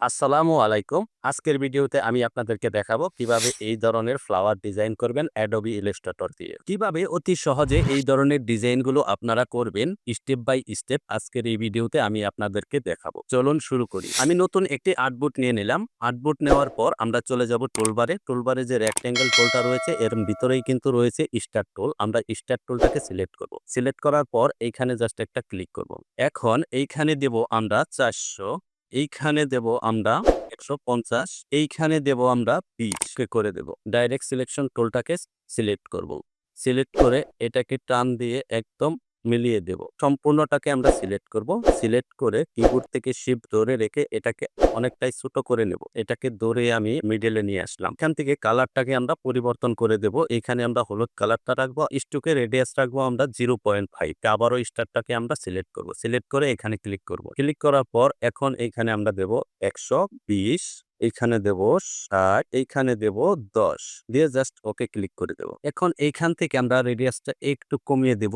আসসালামু আলাইকুম। আজকের ভিডিওতে আমি আপনাদেরকে দেখাবো কীভাবে এই ধরনের ফ্লাওয়ার ডিজাইন করবেন অ্যাডোবি ইলাস্ট্রেটর দিয়ে। কীভাবে অতি সহজে এই ধরনের ডিজাইনগুলো আপনারা করবেন স্টেপ বাই স্টেপ আজকের এই ভিডিওতে আমি আপনাদেরকে দেখাবো। চলুন শুরু করি। আমি নতুন একটি আর্টবুট নিয়ে নিলাম। আর্টবুট নেওয়ার পর আমরা চলে যাব টোলবারে টোলবারে যে রেক্টেঙ্গেল টোলটা রয়েছে, এর ভিতরেই কিন্তু রয়েছে স্টার টোল আমরা স্টার টুলটাকে সিলেক্ট করব। সিলেক্ট করার পর এইখানে জাস্ট একটা ক্লিক করব। এখন এইখানে দেব আমরা চারশো এইখানে দেব আমরা একশো পঞ্চাশ, এইখানে দেব আমরা বিশ। করে দেব? ডাইরেক্ট সিলেকশন টোলটাকে সিলেক্ট করব। সিলেক্ট করে এটাকে টান দিয়ে একদম মিলিয়ে দেব। সম্পূর্ণটাকে আমরা সিলেক্ট করব। সিলেক্ট করে কিবোর্ড থেকে শিফট ধরে রেখে এটাকে অনেকটাই ছোট করে নেব। এটাকে ধরে আমি মিডলে নিয়ে আসলাম। এখান থেকে কালারটাকে আমরা পরিবর্তন করে দেব। এখানে আমরা হলুদ কালারটা রাখব। স্টুকে রেডিয়াস রাখব আমরা জিরো পয়েন্ট ফাইভ আবারও স্টারটাকে আমরা সিলেক্ট করব। সিলেক্ট করে এখানে ক্লিক করব। ক্লিক করার পর এখন এইখানে আমরা দেব একশো বিশ এইখানে দেব ষাট এইখানে দেব দশ। দিয়ে জাস্ট ওকে ক্লিক করে দেব। এখন এইখান থেকে আমরা রেডিয়াসটা একটু কমিয়ে দেব।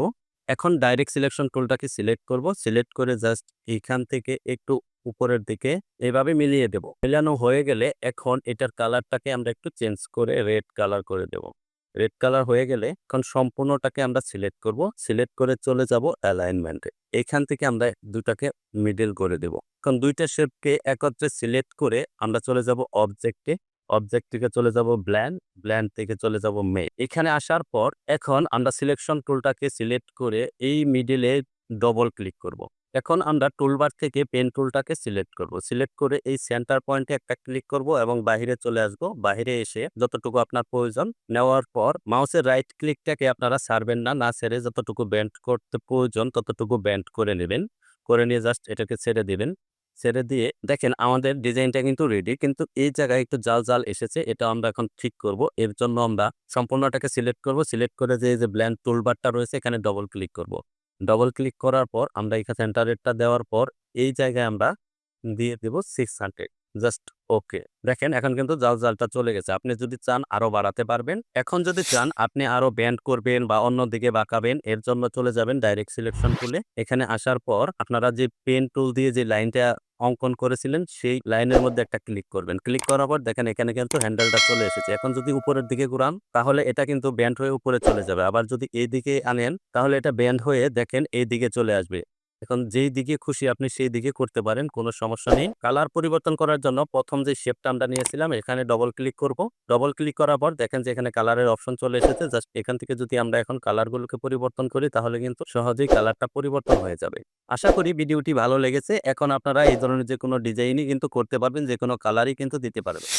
এখন ডাইরেক্ট সিলেকশন টুলটাকে সিলেক্ট করব। সিলেক্ট করে জাস্ট এইখান থেকে একটু উপরের দিকে এভাবে মিলিয়ে দেব। মেলানো হয়ে গেলে এখন এটার কালারটাকে আমরা একটু চেঞ্জ করে রেড কালার করে দেব। রেড কালার হয়ে গেলে এখন সম্পূর্ণটাকে আমরা সিলেক্ট করব। সিলেক্ট করে চলে যাব অ্যালাইনমেন্টে এখান থেকে আমরা দুটাকে মিডল করে দেব। এখন দুইটা শেপকে একত্রে সিলেক্ট করে আমরা চলে যাব অবজেক্টে অবজেক্ট থেকে চলে যাব ব্ল্যান্ড ব্ল্যান্ড থেকে চলে যাব মে এখানে আসার পর এখন আমরা সিলেকশন টুলটাকে সিলেক্ট করে এই মিডিলে ডবল ক্লিক করব। এখন আমরা টুলবার থেকে পেন টুলটাকে সিলেক্ট করব। সিলেক্ট করে এই সেন্টার পয়েন্টে একটা ক্লিক করব এবং বাইরে চলে আসব। বাইরে এসে যতটুকু আপনার প্রয়োজন নেওয়ার পর মাউসের রাইট ক্লিকটাকে আপনারা ছাড়বেন না। না ছেড়ে যতটুকু ব্যান্ড করতে প্রয়োজন ততটুকু ব্যান্ড করে নেবেন। করে নিয়ে জাস্ট এটাকে ছেড়ে দিবেন। ছেড়ে দিয়ে, দেখেন আমাদের ডিজাইনটা কিন্তু রেডি কিন্তু এই জায়গায় একটু জাল জাল এসেছে, এটা আমরা এখন ঠিক করব। এর জন্য আমরা সম্পূর্ণটাকে সিলেক্ট করব। সিলেক্ট করে যে যে ব্ল্যান্ড টুলবারটা রয়েছে, এখানে ডবল ক্লিক করব। ডবল ক্লিক করার পর আমরা এখানে সেন্টার রেটটা দেওয়ার পর, এই জায়গায় আমরা দিয়ে দেব সিক্স হান্ড্রেড জাস্ট ওকে। দেখেন, এখন কিন্তু জাল জালটা চলে গেছে। আপনি যদি চান আরও বাড়াতে পারবেন। এখন যদি চান আপনি আরও ব্যান্ড করবেন বা অন্য দিকে বাঁকাবেন, এর জন্য চলে যাবেন ডাইরেক্ট সিলেকশন টুলে এখানে আসার পর আপনারা যে পেন টুল দিয়ে যে লাইনটা অঙ্কন করেছিলেন, সেই লাইনের মধ্যে একটা ক্লিক করবেন। ক্লিক করার পর দেখেন, এখানে কিন্তু হ্যান্ডেলটা চলে এসেছে। এখন যদি উপরের দিকে ঘুরান, তাহলে এটা কিন্তু ব্যান্ড হয়ে উপরে চলে যাবে। আবার যদি এই দিকে আনেন, তাহলে এটা ব্যান্ড হয়ে দেখেন এই দিকে চলে আসবে। এখন যেই দিকে খুশি আপনি সেই দিকে করতে পারেন, কোনো সমস্যা নেই। কালার পরিবর্তন করার জন্য প্রথম যে শেপটা আমরা নিয়েছিলাম, এখানে ডবল ক্লিক করব। ডবল ক্লিক করার পর দেখেন যে এখানে কালারের অপশন চলে এসেছে। জাস্ট এখান থেকে যদি আমরা এখন কালারগুলোকে পরিবর্তন করি, তাহলে কিন্তু সহজেই কালারটা পরিবর্তন হয়ে যাবে। আশা করি ভিডিওটি ভালো লেগেছে। এখন আপনারা এই ধরনের যে কোনো ডিজাইনই কিন্তু করতে পারবেন যে কোনো কালারই কিন্তু দিতে পারবেন।